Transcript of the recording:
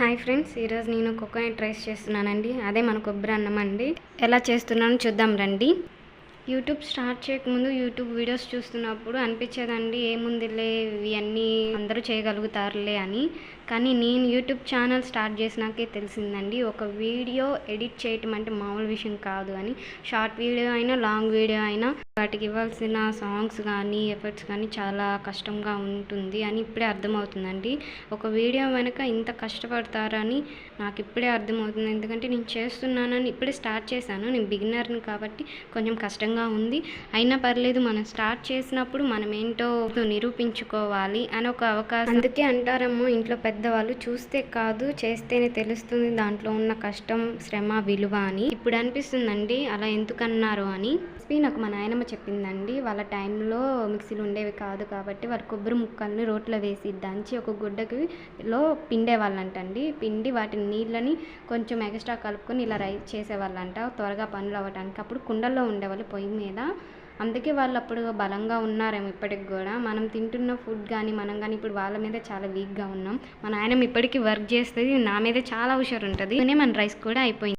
Hi friends ఈరోజు నేను coconut rice చేస్తున్నానండి. అదే మన కొబ్బరి అన్నం అండి. ఎలా చేస్తున్నానో చూద్దాం రండి. యూట్యూబ్ స్టార్ట్ చేయకముందు యూట్యూబ్ వీడియోస్ చూస్తున్నప్పుడు అనిపించేదండి ఏముందిలే ఇవన్నీ అందరూ చేయగలుగుతారులే అని. కానీ నేను యూట్యూబ్ ఛానల్ స్టార్ట్ చేసినాకే తెలిసిందండి. ఒక వీడియో ఎడిట్ చేయటం అంటే మామూలు విషయం కాదు అని. షార్ట్ వీడియో అయినా లాంగ్ వీడియో అయినా వాటికి ఇవ్వాల్సిన సాంగ్స్ కానీ ఎఫర్ట్స్ కానీ చాలా కష్టంగా ఉంటుంది అని ఇప్పుడే అర్థమవుతుందండి. ఒక వీడియో వెనక ఇంత కష్టపడతారని నాకు ఇప్పుడే అర్థమవుతుంది. ఎందుకంటే నేను చేస్తున్నానని ఇప్పుడే స్టార్ట్ చేశాను. నేను బిగినర్ని కాబట్టి కొంచెం కష్టంగా ఉంది. అయినా పర్లేదు మనం స్టార్ట్ చేసినప్పుడు మనం ఏంటో నిరూపించుకోవాలి అని ఒక అవకాశం. అందుకే అంటారమ్మో ఇంట్లో పెద్ద పెద్దవాళ్ళు చూస్తే కాదు చేస్తేనే తెలుస్తుంది. దాంట్లో ఉన్న కష్టం శ్రమ విలువ అని. ఇప్పుడు అనిపిస్తుందండి అలా ఎందుకన్నారు అని. రెసిపీ నాకు మా నాయనమ్మ చెప్పిందండి వాళ్ళ టైంలో మిక్సీలు ఉండేవి కాదు కాబట్టి వాళ్ళు కొబ్బరి ముక్కల్ని రోట్లో వేసి దంచి ఒక గుడ్డకి లో పిండేవాళ్ళంటండి. పిండి వాటిని నీళ్ళని కొంచెం ఎక్స్ట్రా కలుపుకొని ఇలా రైస్ చేసేవాళ్ళంట. త్వరగా పనులు అవ్వటానికి అప్పుడు కుండల్లో ఉండేవాళ్ళు పొయ్యి మీద. అందుకే వాళ్ళు అప్పుడు బలంగా ఉన్నారేమో ఇప్పటికి కూడా. మనం తింటున్న ఫుడ్ కానీ మనం కానీ ఇప్పుడు వాళ్ళ మీద చాలా వీక్గా ఉన్నాం. మన ఆయన ఇప్పటికీ వర్క్ చేస్తుంది నా మీద చాలా హుషారు ఉంటుంది మన రైస్ కూడా అయిపోయింది.